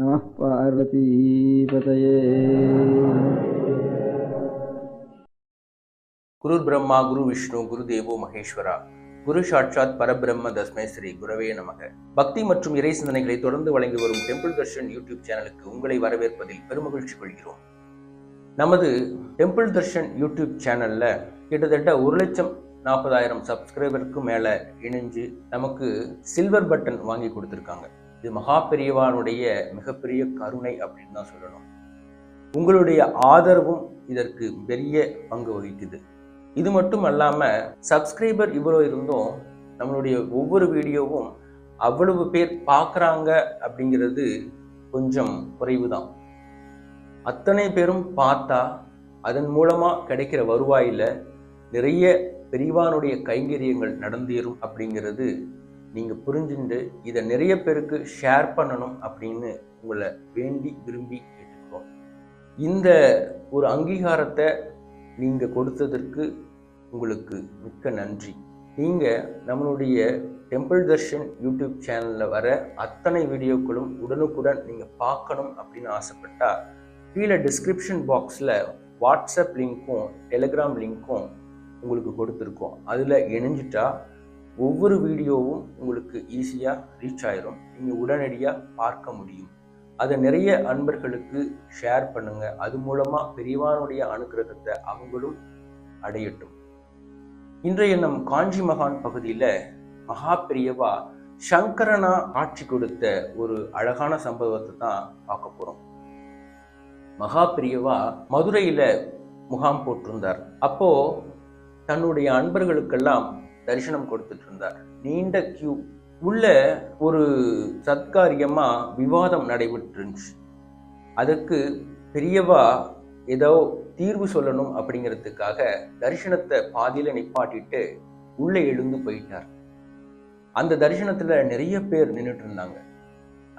நம குரு பிரம்மா குரு விஷ்ணு குரு தேவோ மகேஸ்வரா குரு சாட்சாத் பரபிரம்ம தஸ்மே ஸ்ரீ குரவே நமக பக்தி மற்றும் இறை சிந்தனைகளை தொடர்ந்து வழங்கி வரும் டெம்பிள் தர்ஷன் யூடியூப் சேனலுக்கு உங்களை வரவேற்பதில் பெருமகிழ்ச்சி கொள்கிறோம். நமது டெம்பிள் தர்ஷன் யூடியூப் சேனல்ல கிட்டத்தட்ட ஒரு லட்சம் நாற்பதாயிரம் சப்ஸ்கிரைபருக்கு மேலே இணைஞ்சு நமக்கு சில்வர் பட்டன் வாங்கி கொடுத்துருக்காங்க. இது மகா பெரியவானுடைய மிகப்பெரிய கருணை அப்படின்னு தான் சொல்லணும். உங்களுடைய ஆதரவும் இதற்கு பெரிய பங்கு வகிக்குது. இது மட்டும் அல்லாமல் சப்ஸ்கிரைபர் இவ்வளோ இருந்தும் நம்மளுடைய ஒவ்வொரு வீடியோவும் அவ்வளவு பேர் பார்க்குறாங்க அப்படிங்கிறது கொஞ்சம் குறைவு தான் அத்தனை பேரும் பார்த்தா அதன் மூலமாக கிடைக்கிற வருவாயில் நிறைய பெரியவானுடைய கைங்கரியங்கள் நடந்தேறும் அப்படிங்கிறது நீங்கள் புரிஞ்சுண்டு இதை நிறைய பேருக்கு ஷேர் பண்ணணும் அப்படின்னு உங்களை வேண்டி விரும்பி கேட்டுக்கிறோம் இந்த ஒரு அங்கீகாரத்தை நீங்கள் கொடுத்ததற்கு உங்களுக்கு மிக்க நன்றி. நீங்கள் நம்மளுடைய டெம்பிள் தர்ஷன் யூடியூப் சேனலில் வர அத்தனை வீடியோக்களும் உடனுக்குடன் நீங்கள் பார்க்கணும் அப்படின்னு ஆசைப்பட்டா கீழே டிஸ்கிரிப்ஷன் பாக்ஸில் வாட்ஸ்அப் லிங்க்கும் டெலிகிராம் லிங்க்கும் உங்களுக்கு கொடுத்துருக்கோம். அதில் இணைஞ்சிட்டா ஒவ்வொரு வீடியோவும் உங்களுக்கு ஈஸியாக ரீச் ஆயிரும். நீங்கள் உடனடியாக பார்க்க முடியும். அதை நிறைய அன்பர்களுக்கு ஷேர் பண்ணுங்க. அது மூலமா பெரியவானுடைய அனுகிரகத்தை அவங்களும் அடையட்டும். இன்றைய நம் காஞ்சி மகான் பகுதியில் மகா பெரியவா சங்கரனா ஆட்சி கொடுத்த ஒரு அழகான சம்பவத்தை தான் பார்க்க போறோம். மகா பெரியவா மதுரையில முகாம் போட்டிருந்தார். அப்போ தன்னுடைய அன்பர்களுக்கெல்லாம் தரிசனம் கொடுத்துட்டு இருந்தார் நீண்ட கியூ உள்ள ஒரு சத்காரியமா விவாதம் நடைபெற்றுருந்துச்சு. அதுக்கு பெரியவா ஏதோ தீர்வு சொல்லணும் அப்படிங்கிறதுக்காக தரிசனத்தை பாதியில நிப்பாட்டிட்டு உள்ளே எழுந்து போயிட்டார். அந்த தரிசனத்துல நிறைய பேர் நின்றுட்டு இருந்தாங்க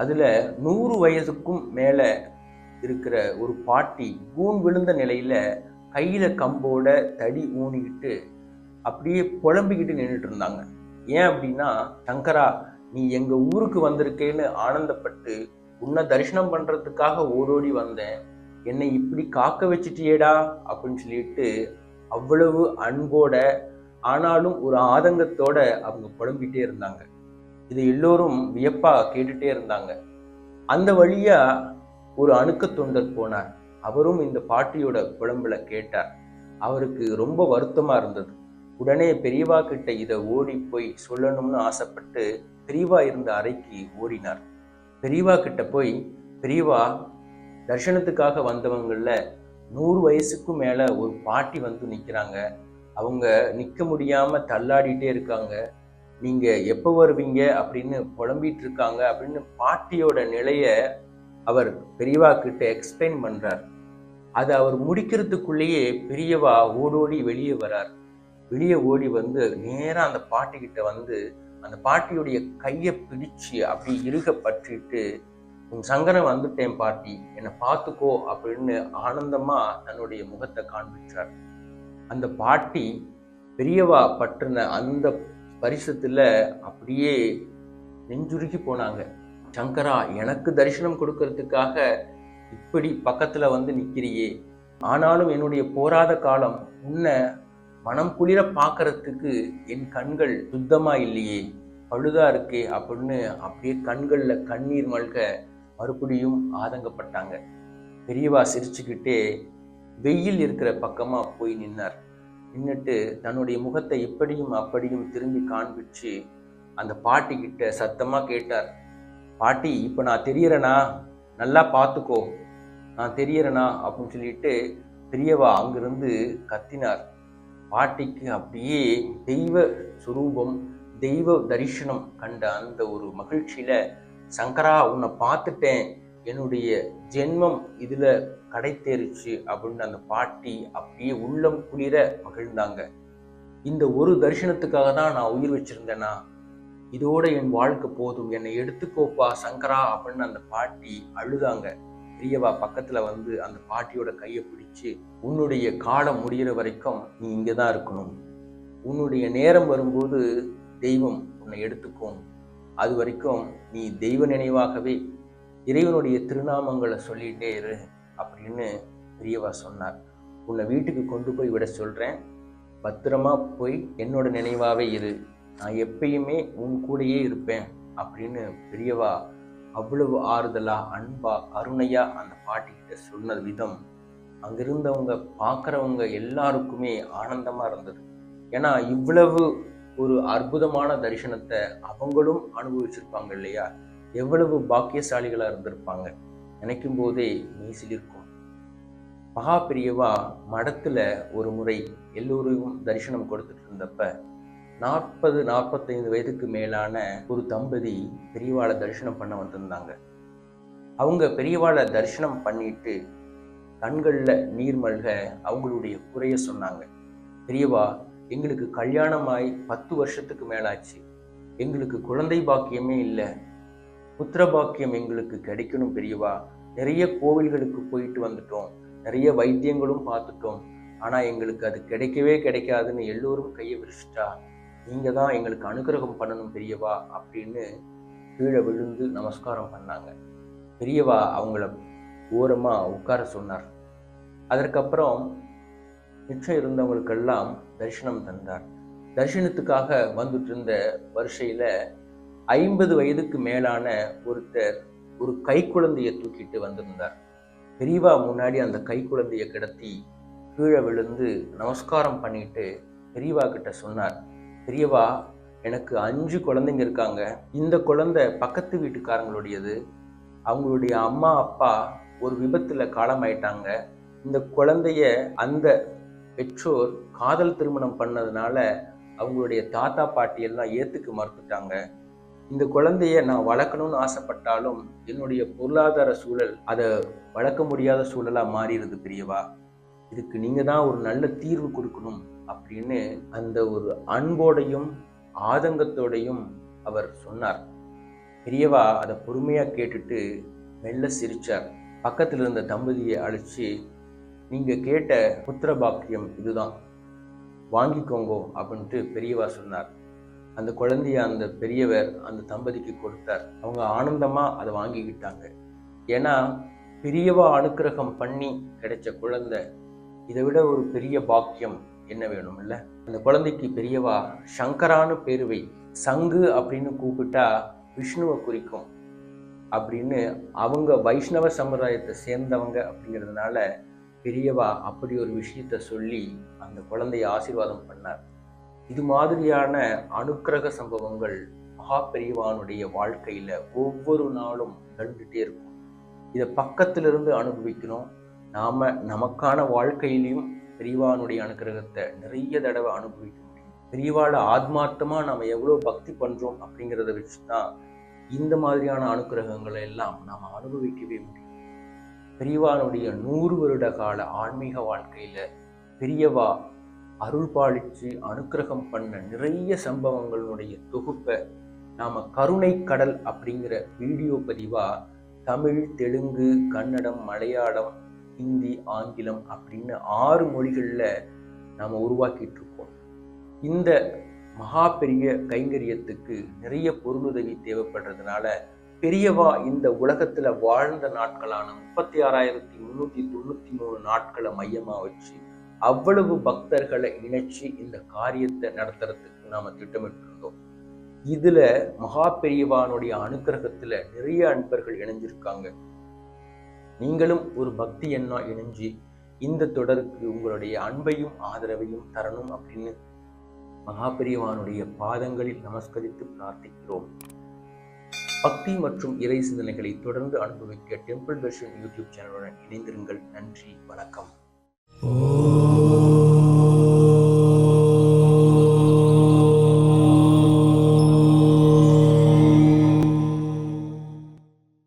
அதுல நூறு வயதுக்கும் மேல இருக்கிற ஒரு பாட்டி கூன் விழுந்த நிலையில கையில கம்போட தடி ஊனிக்கிட்டு அப்படியே புலம்பிக்கிட்டு நின்றுட்டு இருந்தாங்க. ஏன் அப்படின்னா சங்கரா நீ எங்க ஊருக்கு வந்திருக்கேன்னு ஆனந்தப்பட்டு உன்னை தரிசனம் பண்றதுக்காக ஓடோடி வந்தேன். என்னை இப்படி காக்க வச்சிட்டியேடா? அப்படின்னு சொல்லிட்டு அவ்வளவு அன்போட ஆனாலும் ஒரு ஆதங்கத்தோட அவங்க புலம்பிட்டே இருந்தாங்க. இது எல்லோரும் வியப்பா கேட்டுட்டே இருந்தாங்க. அந்த வழியா ஒரு அணுக்க தொண்டர் போனார். அவரும் இந்த பாட்டியோட புலம்புல கேட்டார். அவருக்கு ரொம்ப வருத்தமா இருந்தது. உடனே பெரியவா கிட்ட இதை ஓடி போய் சொல்லணும்னு ஆசைப்பட்டு பெரியவா இருந்த அறைக்கு ஓடினார். பெரியவா கிட்ட போய் பெரியவா தர்ஷனத்துக்காக வந்தவங்களில் நூறு வயசுக்கும் மேல ஒரு பாட்டி வந்து நிக்கிறாங்க. அவங்க நிற்க முடியாம தள்ளாடிட்டே இருக்காங்க. நீங்க எப்போ வருவீங்க? அப்படின்னு புலம்பிட்டு இருக்காங்க அப்படின்னு பாட்டியோட நிலைய அவர் பெரியவா கிட்ட எக்ஸ்பிளைன் பண்றார். அதை அவர் முடிக்கிறதுக்குள்ளேயே பெரியவா ஓடோடி வெளியே வரார். வெளியே ஓடி வந்து நேராக அந்த பாட்டிக்கிட்ட வந்து அந்த பாட்டியுடைய கையை பிடிச்சு அப்படி இறுக பற்றிட்டு உன் சங்கரன் வந்துட்டேன் பாட்டி என்னை பார்த்துக்கோ அப்படின்னு ஆனந்தமா தன்னுடைய முகத்தை காண்பிச்சார். அந்த பாட்டி பெரியவா பற்றின அந்த பரிசத்துல அப்படியே நெஞ்சுருகி போனாங்க. சங்கரா எனக்கு தரிசனம் கொடுக்கறதுக்காக இப்படி பக்கத்துல வந்து நிற்கிறியே ஆனாலும் என்னுடைய போராத காலம் உன்னை மனம் குளிர பார்க்கறதுக்கு என் கண்கள் சுத்தமாக இல்லையே. பழுதா இருக்கே அப்படின்னு அப்படியே கண்களில் கண்ணீர் மல்க மறுபடியும் ஆதங்கப்பட்டாங்க. பெரியவா சிரிச்சுக்கிட்டே வெயில் இருக்கிற பக்கமாக போய் நின்னார். நின்றுட்டு தன்னுடைய முகத்தை இப்படியும் அப்படியும் திரும்பி காண்பிச்சு அந்த பாட்டி கிட்ட சத்தமாக கேட்டார். பாட்டி இப்போ நான் தெரியறனா? நல்லா பார்த்துக்கோ நான் தெரியறனா? அப்படின்னு சொல்லிட்டு பெரியவா அங்கிருந்து கத்தினார். பாட்டிக்கு அப்படியே தெய்வ சுரூபம் தெய்வ தரிசனம் கண்ட அந்த ஒரு மகிழ்ச்சியில சங்கரா உன்னை பார்த்துட்டேன். என்னுடைய ஜென்மம் இதுல கடைத்தேறிச்சு அப்படின்னு அந்த பாட்டி அப்படியே உள்ளம் குளிர மகிழ்ந்தாங்க. இந்த ஒரு தரிசனத்துக்காக தான் நான் உயிர் வச்சிருந்தேனா? இதோட என் வாழ்க்கை போதும். என்னை எடுத்துக்கோப்பா சங்கரா அப்படின்னு அந்த பாட்டி அழுதாங்க. பெரியவா பக்கத்துல வந்து அந்த பாட்டியோட கையை பிடிச்சு உன்னுடைய காலம் முடிகிற வரைக்கும் நீ இங்கே தான் இருக்கணும். உன்னுடைய நேரம் வரும்போது தெய்வம் உன்னை எடுத்துக்கும். அது வரைக்கும் நீ தெய்வ நினைவாகவே இறைவனுடைய திருநாமங்களை சொல்லிகிட்டே இரு அப்படின்னு பெரியவா சொன்னார். உன்னை வீட்டுக்கு கொண்டு போய் விட சொல்கிறேன் பத்திரமா போய் என்னோட நினைவாகவே இரு. நான் எப்பயுமே உன் கூடயே இருப்பேன் அப்படின்னு பெரியவா அவ்வளவு ஆறுதலாக அன்பா அருணையாக அந்த பாட்டிக்கிட்ட சொன்ன விதம் அங்கிருந்தவங்க பார்க்குறவங்க எல்லாருக்குமே ஆனந்தமாக இருந்தது. ஏன்னா இவ்வளவு ஒரு அற்புதமான தரிசனத்தை அவங்களும் அனுபவிச்சிருப்பாங்க இல்லையா? எவ்வளவு பாக்கியசாலிகளாக இருந்திருப்பாங்க. நினைக்கும் போதே மெய்சிலிருக்கும் மகா பெரியவா மடத்தில் ஒரு முறை எல்லோரையும் தரிசனம் கொடுத்துட்டு இருந்தப்ப நாற்பது நாற்பத்தைந்து வயதுக்கு மேலான ஒரு தம்பதி பெரியவாளை தரிசனம் பண்ண வந்திருந்தாங்க. அவங்க பெரியவாளை தரிசனம் பண்ணிட்டு கண்களில் நீர்மல்க அவங்களுடைய குறைய சொன்னாங்க. பெரியவா எங்களுக்கு கல்யாணமாய் பத்து வருஷத்துக்கு மேலாச்சு. எங்களுக்கு குழந்தை பாக்கியமே இல்லை. புத்திர பாக்கியம் எங்களுக்கு கிடைக்கணும் பெரியவா. நிறைய கோவில்களுக்கு போயிட்டு வந்துட்டோம். நிறைய வைத்தியங்களும் பார்த்துட்டோம். ஆனா எங்களுக்கு அது கிடைக்கவே கிடைக்காதுன்னு எல்லோரும் கையை விரிச்சிட்டா. நீங்கள் தான் எங்களுக்கு அனுகிரகம் பண்ணணும் பெரியவா அப்படின்னு கீழே விழுந்து நமஸ்காரம் பண்ணாங்க. பெரியவா அவங்கள ஓரமாக உட்கார சொன்னார். அதற்கப்புறம் மிச்சம் இருந்தவங்களுக்கெல்லாம் தரிசனம் தந்தார். தரிசனத்துக்காக வந்துட்டு இருந்த வரிசையில் ஐம்பது வயதுக்கு மேலான ஒருத்தர் ஒரு கை குழந்தையை தூக்கிட்டு வந்திருந்தார். பெரியவா முன்னாடி அந்த கை குழந்தையை கிடத்தி கீழே விழுந்து நமஸ்காரம் பண்ணிட்டு பெரியவா கிட்ட சொன்னார் பெரியவா எனக்கு அஞ்சு குழந்தைங்க இருக்காங்க. இந்த குழந்தை பக்கத்து வீட்டுக்காரங்களுடையது. அவங்களுடைய அம்மா அப்பா ஒரு விபத்தில் காலமாயிட்டாங்க. இந்த குழந்தைய அந்த பெற்றோர் காதல் திருமணம் பண்ணதுனால அவங்களுடைய தாத்தா பாட்டி எல்லாம் ஏற்றுக்க மறுத்துட்டாங்க. இந்த குழந்தைய நான் வளர்க்கணும்னு ஆசைப்பட்டாலும் என்னுடைய பொருளாதார சூழல் அதை வளர்க்க முடியாத சூழலாக மாறிடுது பெரியவா. இதுக்கு நீங்கள் தான் ஒரு நல்ல தீர்வு கொடுக்கணும். அப்படின்னு அந்த ஒரு அன்போடையும் ஆதங்கத்தோடையும் அவர் சொன்னார். பெரியவா அதை பொறுமையாக கேட்டுட்டு மெல்ல சிரிச்சார். பக்கத்தில் இருந்த தம்பதியை அழைச்சி நீங்கள் கேட்ட புத்திர பாக்கியம் இதுதான். வாங்கிக்கோங்கோ அப்படின்ட்டு பெரியவா சொன்னார். அந்த குழந்தைய அந்த பெரியவர் அந்த தம்பதிக்கு கொடுத்தார். அவங்க ஆனந்தமா அதை வாங்கிக்கிட்டாங்க. ஏன்னா பெரியவா அனுக்கிரகம் பண்ணி கிடைச்ச குழந்தை இதை விட ஒரு பெரிய பாக்கியம் என்ன வேணும் இல்லை அந்த குழந்தைக்கு பெரியவா சங்கரான்னு பேருவை சங்கு அப்படின்னு கூப்பிட்டா விஷ்ணுவை குறிக்கும் அப்படின்னு அவங்க வைஷ்ணவ சமுதாயத்தை சேர்ந்தவங்க அப்படிங்கிறதுனால பெரியவா அப்படி ஒரு விஷயத்த சொல்லி அந்த குழந்தைய ஆசீர்வாதம் பண்ணார். இது மாதிரியான அனுக்கிரக சம்பவங்கள் மகா பெரியவானுடைய வாழ்க்கையில ஒவ்வொரு நாளும் நிகழ்ந்துட்டே இருக்கும். இதை பக்கத்திலிருந்து அனுபவிக்கணும். நாம நமக்கான வாழ்க்கையிலையும் பெரியவானுடைய அனுக்கிரகத்தை நிறைய தடவை அனுபவிக்க முடியும். பெரியவாள ஆத்மார்த்தமா நாம எவ்வளவு பக்தி பண்றோம் அப்படிங்கிறத வச்சுதான் இந்த மாதிரியான அனுகிரகங்களை எல்லாம் நாம் அனுபவிக்கவே முடியும். பெரியவானுடைய நூறு வருட கால ஆன்மீக வாழ்க்கையில பெரியவா அருள் பாலிச்சு அனுக்கிரகம் பண்ண நிறைய சம்பவங்களுடைய தொகுப்பை நாம கருணை கடல் அப்படிங்கிற வீடியோ பதிவா தமிழ் தெலுங்கு கன்னடம் மலையாளம் ஹிந்தி ஆங்கிலம் அப்படின்னு ஆறு மொழிகள்ல நாம உருவாக்கிட்டு இருக்கோம் இந்த மகா பெரிய கைங்கரியத்துக்கு நிறைய பொருளுதவி தேவைப்படுறதுனால பெரியவா இந்த உலகத்துல வாழ்ந்த நாட்களான முப்பத்தி ஆறாயிரத்தி முன்னூத்தி தொண்ணூத்தி மூணு நாட்களை மையமா வச்சு அவ்வளவு பக்தர்களை இணைச்சு இந்த காரியத்தை நடத்துறதுக்கு நாம திட்டமிட்டிருந்தோம். இதுல மகா பெரியவானுடைய அனுக்கிரகத்துல நிறைய அன்பர்கள் இணைஞ்சிருக்காங்க. நீங்களும் ஒரு பக்தி எண்ணா இணைஞ்சு இந்த தொடருக்கு உங்களுடைய அன்பையும் ஆதரவையும் தரணும் அப்படின்னு மகாபெரியவானுடைய பாதங்களில் நமஸ்கரித்து பிரார்த்திக்கிறோம். பக்தி மற்றும் இறை சிந்தனைகளை தொடர்ந்து அனுபவிக்க டெம்பிள் தர்ஷன் யூடியூப் சேனலுடன் இணைந்திருங்கள். நன்றி வணக்கம். ஓ